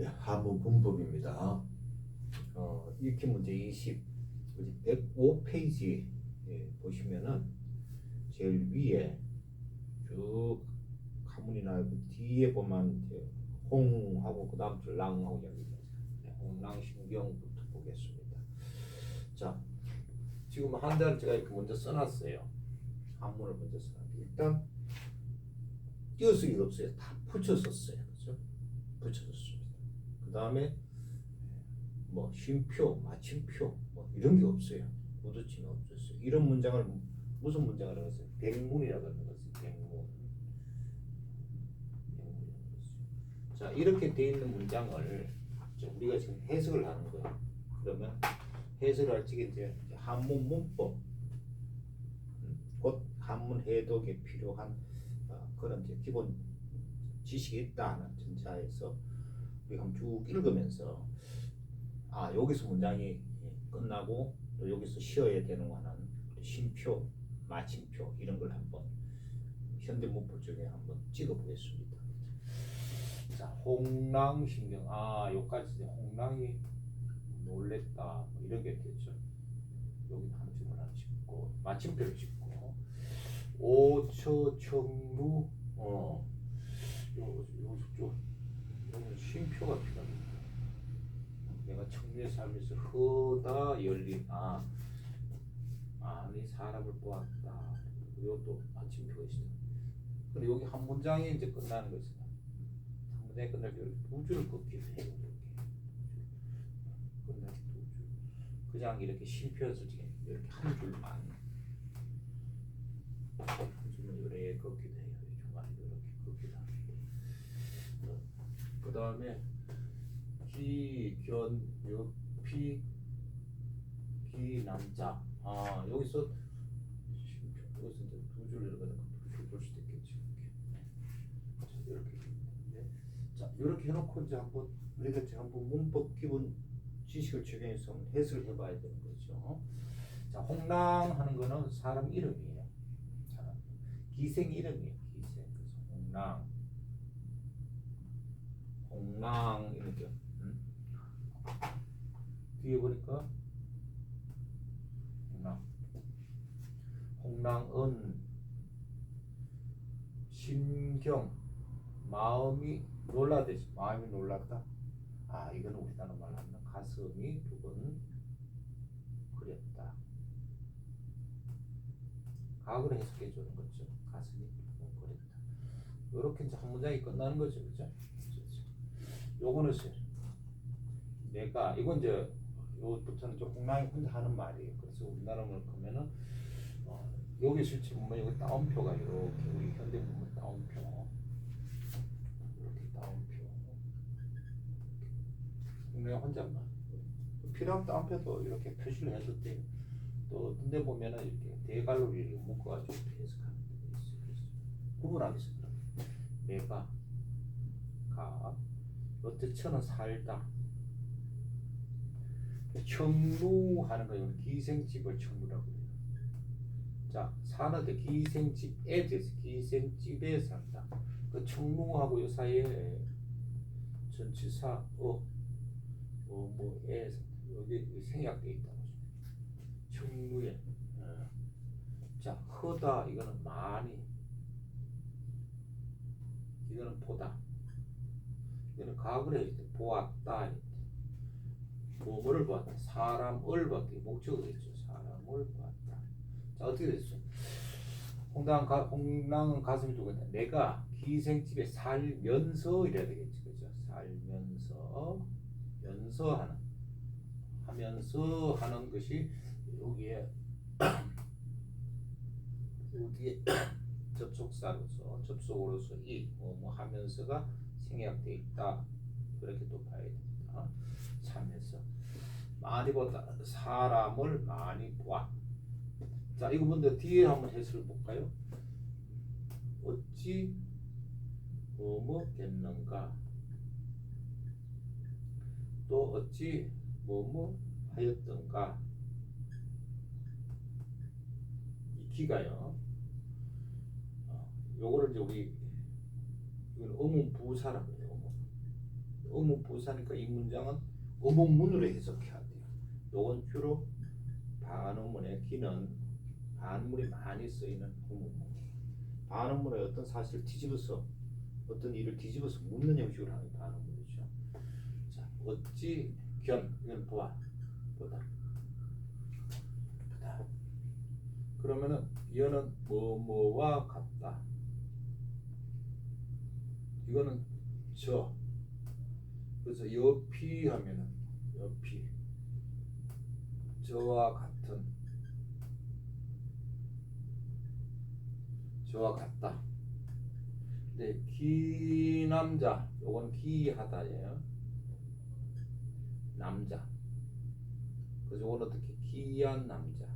예, 하무 문법입니다. 어, 읽기 문제 20, 105페이지 예, 보시면은 제일 위에 쭉 가문이나 그 뒤에 보면 홍하고 그 다음 줄 랑하고 여기 네, 홍랑 신경부터 보겠습니다. 자, 지금 한 달 제가 이렇게 먼저 써놨어요. 한문을 먼저 써놨는데 일단 띄어쓰기가 없어요. 다 붙였었어요. 그렇죠? 붙여줬습니다. 그 다음에 뭐 쉼표, 마침표 뭐 이런 게 없어요. 부딪히면 없었어요. 이런 문장을 무슨 문장이라고 했어요? 백문이라고 하는 것을 백문. 자 이렇게 돼 있는 문장을 우리가 지금 해석을 하는 거예요. 그러면 해석을 할 적에 이제 한문 문법, 음, 곧 한문 해독에 필요한 어, 그런 이제 기본 지식이 있다 하는 전차에서 우리가 한번 쭉 읽으면서 아 여기서 문장이 끝나고 또 여기서 쉬어야 되는 하는 쉼표, 마침표 이런 걸 한번 현대 문법 쪽에 한번 찍어 보겠습니다. 자, 홍랑 신경. 아 여기까지 홍랑이 놀랬다. 뭐 이런 게 됐죠. 여기 한 줄을 하나 찍고 마침표를 찍고. 오처 청루. 어 요, 요, 요, 여기는 쉼표가 필요합니다. 내가 청류에 살면서 허다 열린 아 아니 사람을 보았다. 이것도 마침표가 있어요. 근데 여기 한 문장이 이제 끝나는 거죠. 한 문장이 끝날 때 두 줄을 긋기도 해요. 끝날 때두 줄. 그냥 이렇게 쉼표에서 이렇게 한 줄만 한 줄만 이렇게 긋기도 해요. 중간에 이렇게 긋기도 하고. 그 다음에 기, 견, 요, 피, 기, 남자. 아, 여기서, 여기서 이제 두 줄을 두줄볼 수도 있겠지. 이렇게. 자, 이렇게. 네. 자, 이렇게 해놓고 이제 한번, 우리가 이제 한번 문법 기본 지식을 적용해서 해석을 해봐야 되는 거죠. 자, 홍랑 하는 거는 사람 이름이에요. 사람. 기생 이름이에요. 기생. 그래서 홍랑. 홍랑 이렇게 음? 뒤에 보니까 홍랑. 홍랑은 심경 마음이 놀라듯이 마음이 놀랐다. 아 이거는 우리 나라 말로 하면 가슴이 두근 그랬다. 과거를 해석해 주는 거죠. 가슴이 두근 그랬다. 이렇게 이제 한 문장이 끝나는 거죠 그죠 요거는 세- 내가 이건 이제 요부터는 좀 홍랑이 혼자 하는 말이에요. 그래서 우리나라로 보면은 어, 여기 실제 보면 여기 따옴표가 이렇게 우리 현대 보면 따옴표 이렇게 따옴표 홍랑이 혼자만 필요한 따옴표도 이렇게 표시를 돼요. 또 근데 보면은 이렇게 대갈로 이렇게 묶어가지고 해석하는 구분하겠습니다. 내가 가 어떻게는 살다. 청루하는 거예요. 기생집을 청루라고 해요. 자, 사는데 기생집에 대해서 기생집에 산다. 그 청루하고 요 사이에 전치사 어, 뭐, 뭐에 여기 생략돼 있다고. 청루에. 어. 자, 허다 이거는 많이. 이거는 보다. 해야 돼. 보았다. 뭐 뭐를 보았다. 사람을 보았다. 목적어 됐죠. 사람을 보았다. 자 어떻게 됐어? 홍당 가, 홍랑은 가슴이 두근다. 내가 기생집에 살면서 이래야 되겠지, 그죠? 살면서 면서 하는 하면서 하는 것이 여기에 여기에 접속사로서 접속으로서 이뭐 하면서가 생략돼 있다. 그렇게 또 봐야 됩니다. 3에서 많이 보다 사람을 많이 보아. 자 이거 먼저 뒤에 한번 해석을 볼까요? 어찌 뭐뭐겠는가? 또 어찌 뭐뭐 하였던가? 이 기가요. 어, 요거를 이제 우리 이건 어문 부사라고 해요. 어문. 의문 부사니까 이 문장은 의문문으로 해석해야 돼요. 요건 주로 반어문의 기는 반문이 많이 쓰이는 의문문. 반어문의 어떤 사실을 뒤집어서 어떤 일을 뒤집어서 묻는 형식으로 하는 반어문이죠. 자, 어찌 견 이건 보아 보다. 그러면은 이거는 뭐뭐와 같다. 이거는 저. 그래서 옆이 하면은 옆이 저와 같은 저와 같다. 네, 기 남자. 요건 기하다예요. 남자. 그래서 요건 어떻게 기한 남자.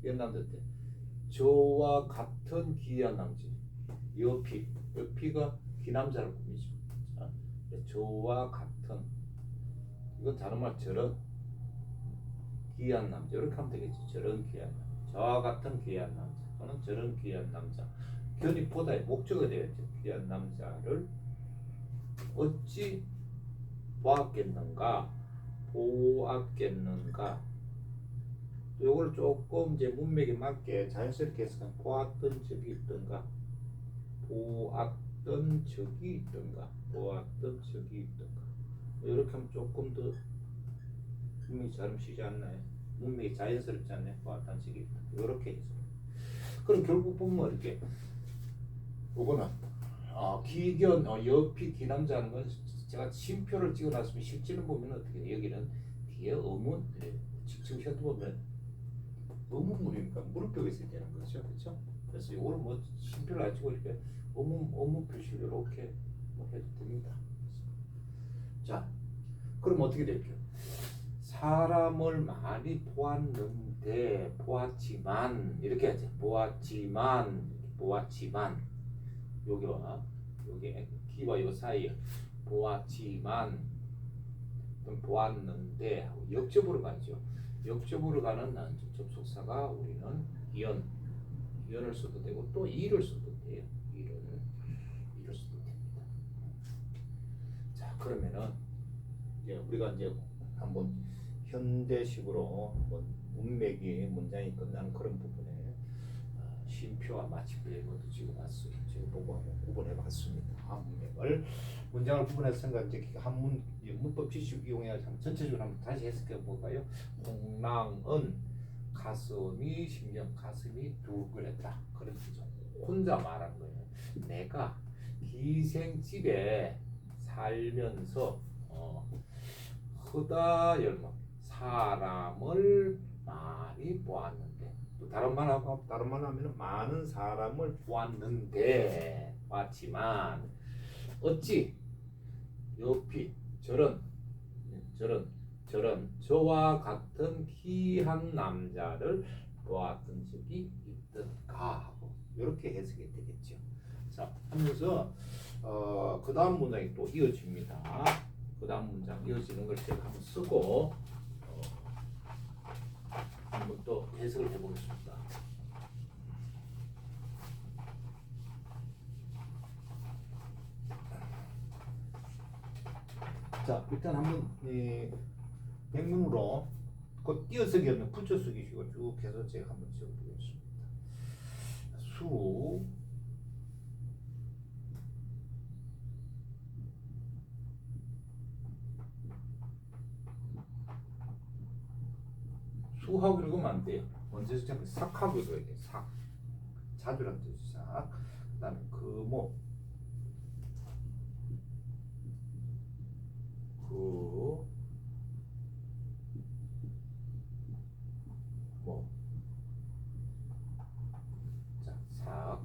기한 남자 때 저와 같은 기한 남자. 옆이 옆이가 기남자를 꾸미죠. 자, 네, 저와 같은 이건 다른 말 저런 귀한 남자 이렇게 하면 되겠지. 저런 귀한 남자. 저와 같은 귀한 남자. 또는 저런 귀한 남자. 견이 보다의 목적이 되겠죠. 귀한 남자를 어찌 보았겠는가? 보았겠는가? 요걸 조금 이제 문맥에 맞게 자연스럽게 해석한 보았던 적이 있던가? 보았던 적이 있던가? 보았던 적이 있던가? 이렇게 하면 조금 더 문맥이 잘 쉬지 않나요? 문맥이 자연스럽지 않나요? 보았던 적이 있다. 이렇게 해서. 그럼 결국 보면 이렇게 요거는 어, 기견 어, 옆이 기남자 하는 건 제가 심표를 찍어놨으면 실제로 보면 어떻게 돼요? 여기는 뒤에 의문 예, 지금 시험 보면 의문문이니까 물음표가 있어야 되는 거죠, 그렇죠? 그래서 이거를 뭐 심표를 안 찍고 이렇게 의문 의문 표시를 이렇게 뭐 해도 됩니다. 자, 그럼 어떻게 될까요? 사람을 많이 보았는데 보았지만 이렇게 하죠. 보았지만 보았지만 여기와 여기 기와 요 사이에 보았지만 또 보았는데 역접으로 가죠. 역접으로 가는 접속사가 우리는 이연 이연을 써도 되고 또 이를 써도 돼요. 이를 이를 써도 됩니다. 자 그러면은 이제 우리가 이제 한번 현대식으로 한번 문맥이 문장이 끝나는 그런 부분에 어, 쉼표와 마침표의 것도 찍어봤어요. 지금 보고 한번 구분해 봤습니다. 문맥을 문장을 구분해서 생각 이제 한문 문법 지식 이용해 서 전체적으로 한번 다시 해석해 볼까요? 홍랑은 가슴이 심령 가슴이 두근했다 그런 뜻이죠. 혼자 말한 거예요. 내가 기생집에 살면서 어, 허다 열망 사람을 많이 보았는데 또 다른 말 하고 다른 말 하면 많은 사람을 보았는데 봤지만 어찌 옆이 저런 저런 저런 저와 같은 귀한 남자를 보았던 적이 있던가 하고 이렇게 해석이 되겠죠. 자 하면서 어, 그 다음 문장이 또 이어집니다. 그 다음 문장 이어지는 걸 제가 한번 쓰고 어, 한번 또 해석을 해보겠습니다. 자 일단 한번 이 백문으로 그 띄어쓰기 없는 붙여쓰기식으로 쭉 해서 제가 한번 적어보겠습니다. 수 수 하고 읽으면 안 돼요. 먼저 시작해 삭하고 읽어야 돼. 삭. 자주란 뜻이 삭. 그다음에 그뭐 그 뭐. 자, 삭,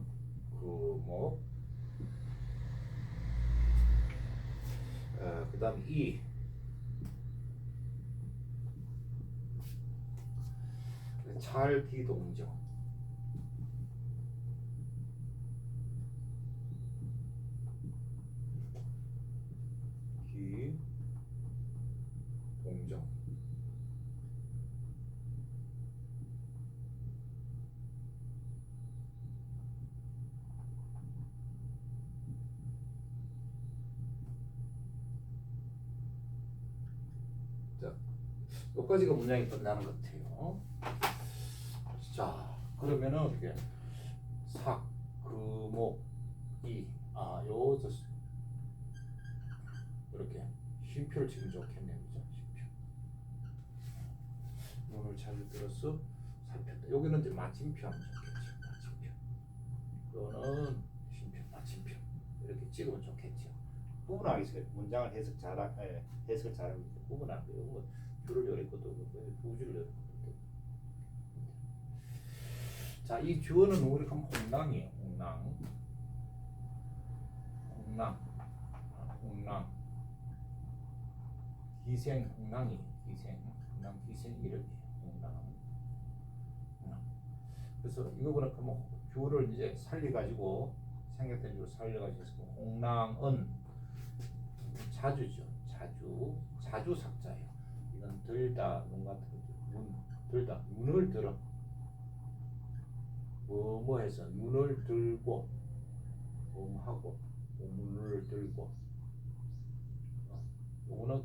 그, 뭐. 어, 그 다음 이. 잘기동정 기동정 자, 여기까지가 문장이 끝나는 것 같아요. 자, 그러면은 어떻게 삭, 금목, 이, 아, 요, 저, 이렇게 쉼표를 지금 좋겠네요, 그죠? 쉼표. 눈을 잘 들어서 살폈다. 여기는 이제 마침표 하면 좋겠죠, 마침표. 이거는 쉼표, 마침표. 이렇게 찍으면 좋겠죠. 구분하기 있어요. 문장을 해석 잘, 예, 해석을 잘하고 있어요. 구분하고 줄을 없고 두 줄을 열을 것도 없고. 자, 이 주어는 우리가 하면 홍랑이에요. 홍랑. 홍랑. 아, 홍랑. 기생 홍랑이 기생 홍랑 기생 이름이에요. 홍랑. 그래서 이거 보니까 뭐 주어를 이제 살려 가지고 생략된 주어 살려 가지고 홍랑은 자주죠. 자주 자주 삭자예요. 이건 들다 눈 같은 거죠. 눈 들다 눈을 들어 뭐뭐 해서 눈을 들고 뭐 하고 눈을 들고 어, 요거는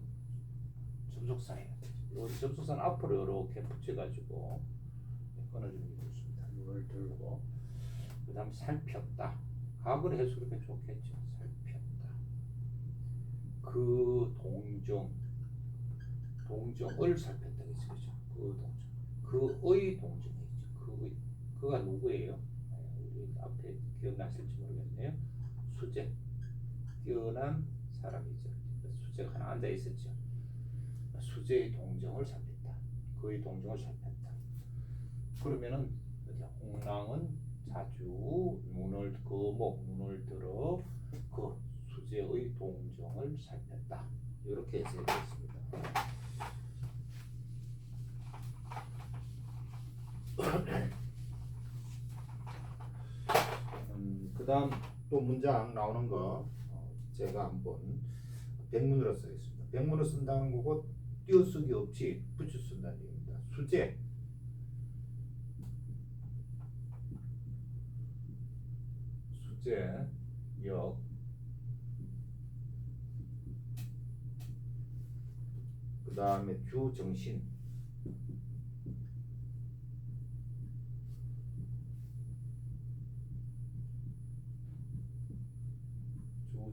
접속사예요. 요 접속사는 앞으로 이렇게 붙여가지고 끊어주는 게 좋습니다. 눈을 들고 그 다음 살폈다. 과거를 해석하면 좋겠죠. 살폈다. 그 동정 동정을 살폈다? 그 동정 그의 동정이죠. 그의 그가 누구예요? 네, 우리 앞에 기억나실지 모르겠네요. 수재 뛰어난 사람이죠. 수재가 하나 앉아 있었죠. 수재의 동정을 살폈다. 그의 동정을 살폈다. 그러면은? 홍랑은 자주 눈을 거목 눈을 들어 그 수재의 동정을 살폈다. 이렇게 해석했습니다. 음, 그다음 또 문장 나오는 거 어, 제가 한번 백문으로 쓰겠습니다. 백문으로 쓴다는 거고 띄어쓰기 없이 붙여 쓴다는 얘기입니다. 수재 수재 역그 다음에 주 정신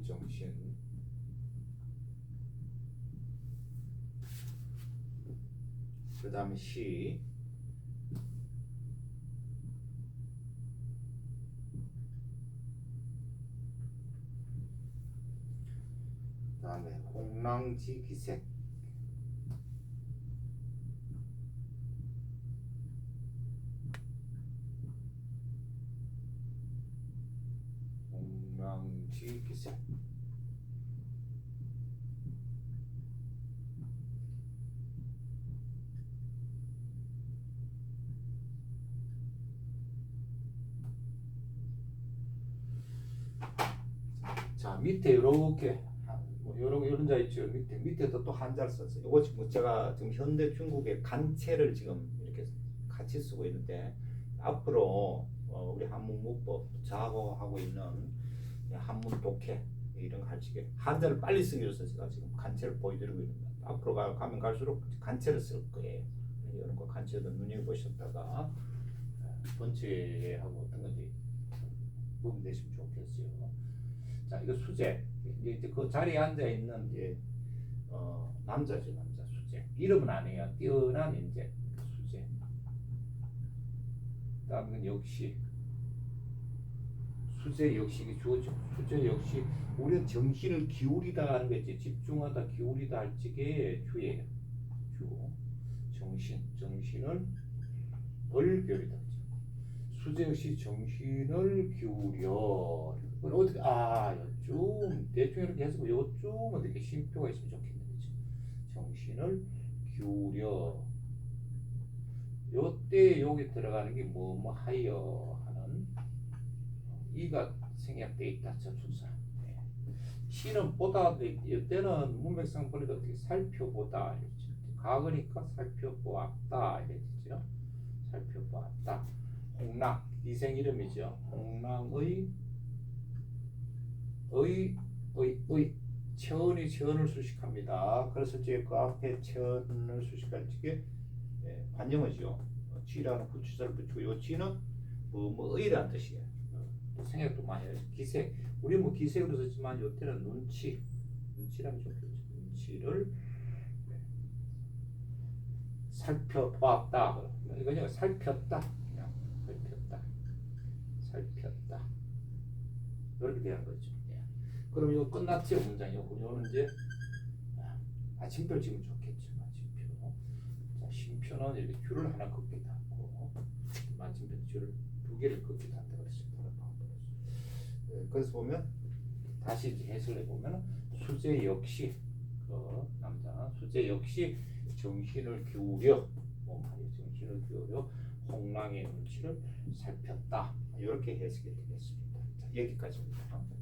주정신 그 다음에 시그 다음에 홍랑지 기색. 홍랑지 기색 자 밑에 이렇게 뭐 이런 이런 자 있죠 밑에 밑에도 또 한자를 썼어요. 이거 지금 제가 지금 현대 중국의 간체를 지금 이렇게 같이 쓰고 있는데 앞으로 어, 우리 한문 문법 자고 하고 있는 한문 독해 이런 거 할지게 한자를 빨리 쓰기 위해서 제가 지금 간체를 보여드리고 있습니다. 앞으로 가, 가면 갈수록 간체를 쓸 거예요. 이런 거 간체도 눈여겨 보셨다가 번째하고 어떤 건지 부분 되시면 좋겠어요. 자, 이거 수재. 이제 그 자리에 앉아 있는 이제 어, 남자죠, 남자 수재. 이름은 아니에요. 뛰어난 인재 그 수재. 다음은 역시 수재 역시 이게 주어죠. 수재 역시 우리는 정신을 기울이다 하는 거지 집중하다 기울이다 할 적에 주예요. 주 정신 정신을 얼결이다. 수재 역시 정신을 기울여. 어떻게 아 요즘 대충 이렇게 해서 요즘은 이렇게 쉼표가 있으면 좋겠네 그죠 정신을 기울여. 요때 여기 들어가는 게 뭐 뭐 하여 하는 이가 생략돼 있다 접속사. 네. 시는 보다 이때는 문맥상 보니까 어떻게 살펴보다 과거니까 살펴보았다 이랬죠. 살펴보았다. 홍랑 희생 이름이죠. 홍랑의 의, 의, 의 천이 천을 수식합니다. 그래서 이제 그 앞에 천을 수식할 적에 예. 어, 쥐라는 구치사를 붙이고 요 쥐는 뭐, 뭐 의라는 뜻이에요. 생각도 많이 해요. 기색. 우리 뭐 기색으로 썼지만 요때는 눈치. 눈치라면 좀 그렇죠. 눈치를 네. 살펴보았다. 이거 그냥 살폈다. 그냥 살폈다. 살폈다. 이렇게 되는 거죠. 예. 그럼 이거 끝났죠 문장이요. 요는 이제 아, 아침표 지금 좋겠죠. 마침표. 자 쉼표는 이렇게 줄을 하나 긋기도 하고 마침표 줄을 두 개를 한다 그랬습니다. 예, 그래서 보면 다시 이제 해석을 해보면 수재 역시 그 남자 수재 역시 정신을 기울여 뭐. 정신을 기울여 홍랑의 눈치를 살폈다 이렇게 해석이 되겠습니다. 자, 여기까지입니다.